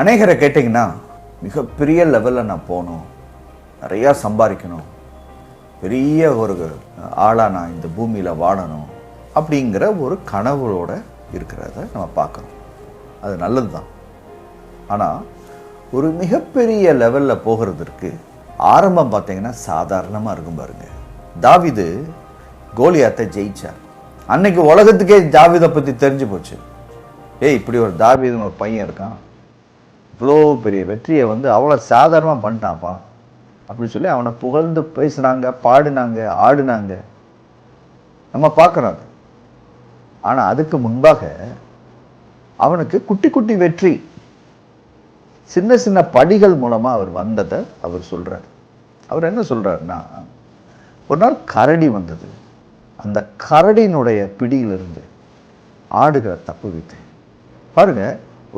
அநேகரை கேட்டிங்கன்னா மிகப்பெரிய லெவலில் நான் போகணும். நிறையா சம்பாதிக்கணும். பெரிய ஒரு ஆளாக நான் இந்த பூமியில் வாழணும் அப்படிங்கிற ஒரு கனவுகளோட இருக்கிறத நம்ம பார்க்குறோம் அது நல்லது தான் ஆனால் ஒரு மிகப்பெரிய லெவலில் போகிறதுக்கு ஆரம்பம் பார்த்தீங்கன்னா சாதாரணமாக இருக்கும் பாருங்க. தாவிது கோலியாத்தை ஜெயிச்சார். அன்னைக்கு உலகத்துக்கே தாவிதை பற்றி தெரிஞ்சு போச்சு. ஏய் இப்படி ஒரு தாவிதம் ஒரு பையன் இருக்கான். இவ்வளோ பெரிய வெற்றியை வந்து அவ்வளோ சாதாரணமாக பண்ணிட்டான்ப்பா. அப்படின்னு சொல்லி அவனை புகழ்ந்து பேசுனாங்க பாடினாங்க ஆடினாங்க. நம்ம பார்க்குறோம் அது. ஆனால் அதுக்கு முன்பாக அவனுக்கு குட்டி குட்டி வெற்றி சின்ன சின்ன படிகள் மூலமாக அவர் வந்ததை அவர் சொல்கிறார் அவர் என்ன சொல்கிறாருன்னா ஒரு நாள் கரடி வந்தது. அந்த கரடியினுடைய பிடியிலிருந்து ஆடுகளை தப்பு வைத்தேன் பாருங்க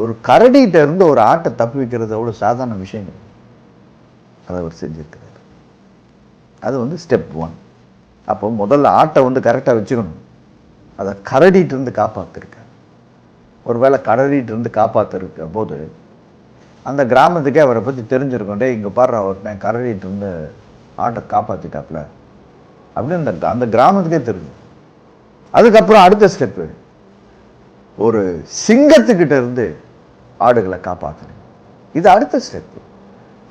ஒரு கரடிகிட்ட இருந்து ஒரு ஆட்டை தப்பு வைக்கிறது அவ்வளோ சாதாரண விஷயங்கள் அதை அவர் செஞ்சிருக்கிறார். அது வந்து ஸ்டெப் ஒன் அப்போ முதல்ல ஆட்டை வந்து கரெக்டாக வச்சுக்கணும். அதை கரடிகிட்ட இருந்து காப்பாற்றிருக்கார் ஒருவேளை கரடிகிட்ட இருந்து காப்பாற்றிருக்க போது அந்த கிராமத்துக்கே அவரை பற்றி தெரிஞ்சிருக்கும். டேய் இங்கே பாடுற ஒருத்தன் கரடிகிட்ட இருந்து ஆட்டை காப்பாற்றிட்டாப்புல அப்படின்னு அந்த அந்த கிராமத்துக்கே தெரியும் அதுக்கப்புறம் அடுத்த ஸ்டெப்பு ஒரு சிங்கத்துக்கிட்ட இருந்து ஆடுகளை காப்பாற்றுறேன் இது அடுத்த ஸ்டெப்பு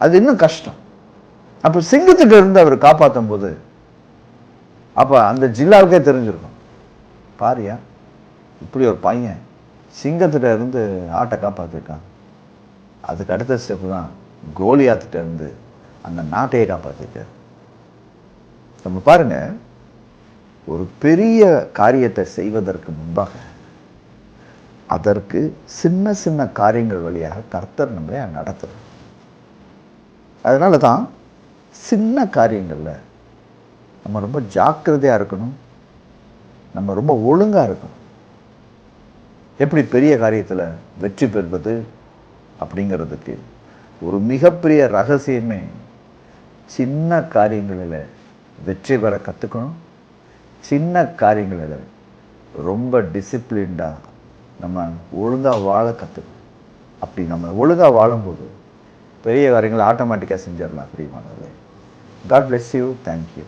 அது இன்னும் கஷ்டம். அப்போ சிங்கத்திட்ட இருந்து அவர் காப்பாற்றும் போது அப்போ அந்த ஜில்லாவுக்கே தெரிஞ்சிருக்கும். பாரியா இப்படி ஒரு பையன் சிங்கத்திட்ட இருந்து ஆட்டை காப்பாற்றிருக்கான் அதுக்கு அடுத்த ஸ்டெப்பு தான் கோலியாத்திட்ட இருந்து அந்த நாட்டையே காப்பாற்றிருக்கார் நம்ம பாருங்க ஒரு பெரிய காரியத்தை செய்வதற்கு முன்பாக அதற்கு சின்ன சின்ன காரியங்கள் வழியாக கர்த்தர் நம்மளை நடத்துகிறோம் அதனால தான் சின்ன காரியங்களில் நம்ம ரொம்ப ஜாக்கிரதையாக இருக்கணும். நம்ம ரொம்ப ஒழுங்காக இருக்கணும். எப்படி பெரிய காரியத்தில் வெற்றி பெறுவது அப்படிங்கிறதுக்கு ஒரு மிகப்பெரிய ரகசியமே சின்ன காரியங்களில் வெற்றி பெற கற்றுக்கணும் சின்ன காரியங்களில் ரொம்ப டிசிப்ளின்டாக நம்ம ஒழுங்காக வாழ கற்றுக்கணும் அப்படி நம்ம ஒழுங்காக வாழும்போது பெரிய காரியங்களை ஆட்டோமேட்டிக்காக செஞ்சிடலாம் பிரியமானது காட் பிளெஸ் யூ தேங்க்யூ